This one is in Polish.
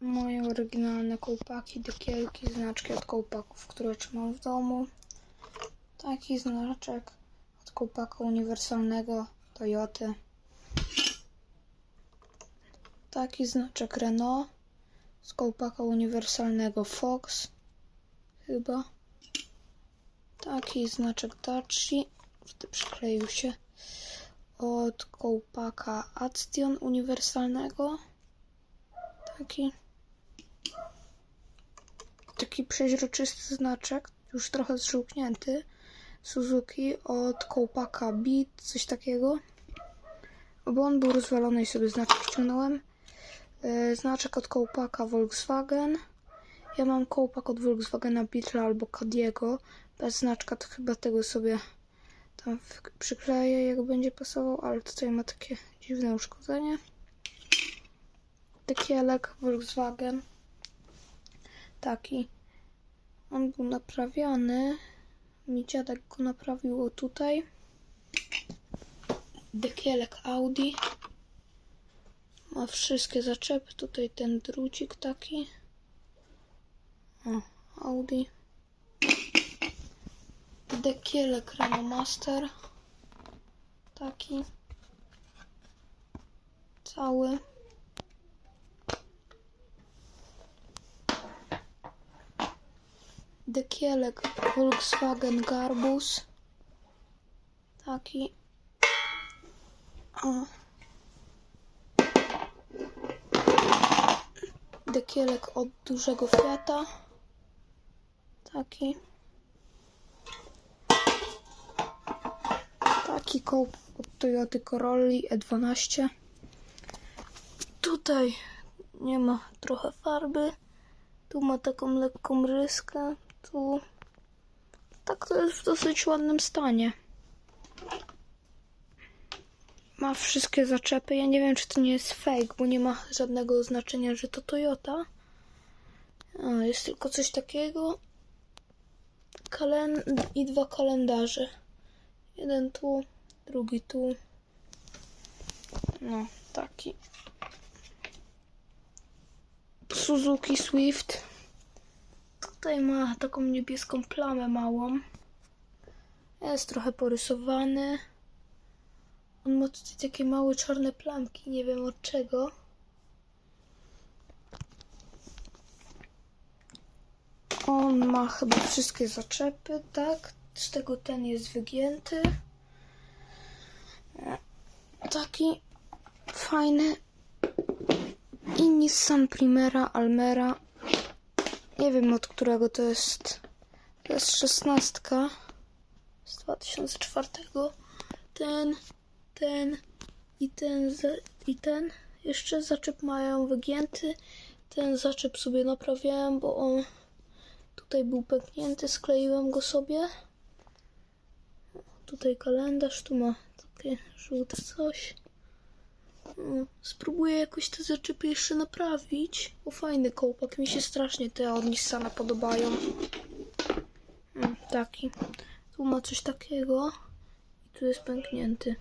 Moje oryginalne kołpaki, dekielki, znaczki od kołpaków, które trzymam w domu. Taki znaczek od kołpaka uniwersalnego Toyoty. Taki znaczek Renault z kołpaka uniwersalnego Fox. Chyba. Taki znaczek Daci. Przykleił się. Od kołpaka Action uniwersalnego. Taki. Taki przeźroczysty znaczek, już trochę zżółknięty. Suzuki od kołpaka Beat, coś takiego. Bo on był rozwalony i sobie znaczek ściągnąłem. Yy, Znaczek od kołpaka Volkswagen. Ja mam kołpak od Volkswagena Beetle albo Cadiego. Bez znaczka to chyba tego sobie tam przykleję, jak będzie pasował, ale tutaj ma takie dziwne uszkodzenie. Tekielek Volkswagen. Taki. On był naprawiany. Mi dziadek go naprawił tutaj. Dekielek Audi. Ma wszystkie zaczepy. Tutaj ten drucik taki. O, Audi. Dekielek Renault Master. Taki. Cały. Dekielek Volkswagen Garbus. Taki. O. Dekielek od dużego Fiata. Taki. Taki kołp od Toyoty Corolli E12. Tutaj nie ma trochę farby. Tu ma taką lekką ryskę. Tu. Tak to jest w dosyć ładnym stanie. Ma wszystkie zaczepy. Ja nie wiem, czy to nie jest fake, bo nie ma żadnego oznaczenia, że to Toyota. A, jest tylko coś takiego. Kalen- I dwa kalendarze. Jeden tu, drugi tu. No, taki. Suzuki Swift. Tutaj ma taką niebieską plamę małą. Jest trochę porysowany. On ma tutaj takie małe czarne plamki, nie wiem od czego. On ma chyba wszystkie zaczepy, tak? Z tego ten jest wygięty. Taki fajny. I Nissan Primera Almera. Nie wiem od którego to jest. To jest szesnastka z 2004. Ten, ten i ten i ten. Jeszcze zaczep mają wygięty. Ten zaczep sobie naprawiałem, bo on tutaj był pęknięty. Skleiłem go sobie. Tutaj kalendarz, tu ma takie żółte coś. Spróbuję jakoś te zaczepy jeszcze naprawić. O, fajny kołpak. Mi się strasznie te od Nissana podobają. Mm, Taki. Tu ma coś takiego. I tu jest pęknięty.